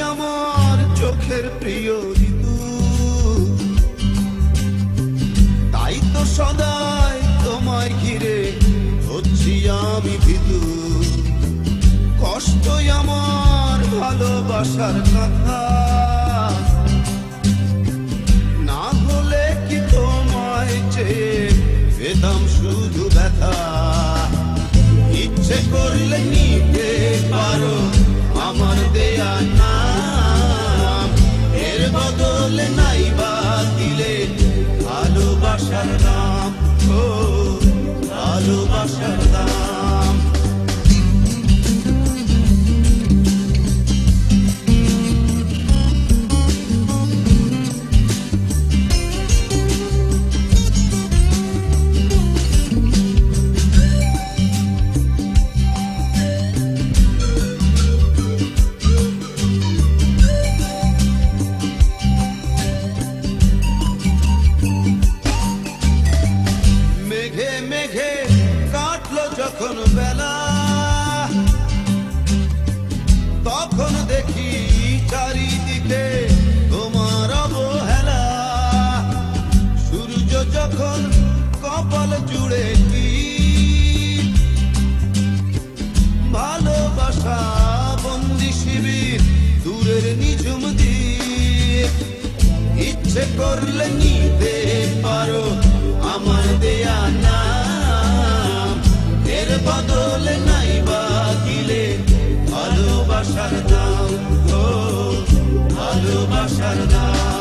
মনের প্রিয় ঋতু। তাই তো সদাই তোমায় ঘিরে হচ্ছি আমি ভীতু। কষ্টই আমার ভালোবাসার কথা। না হলে কি তোমায় চেয়ে পেতাম শুধু ব্যথা। ইচ্ছে করলে নিতে পারো নাই বা দিলে ভালোবাসার নাম। তখন দেখি চারিদিকে তোমার অবহেলা? সূর্য যখন কপাল জুড়ে ভালোবাসা বন্দি শিবির দূরের নিঝুম দ্বীপ ইচ্ছে করলে নিতে পারো ভালোবাসার নাম ভালোবাসার নাম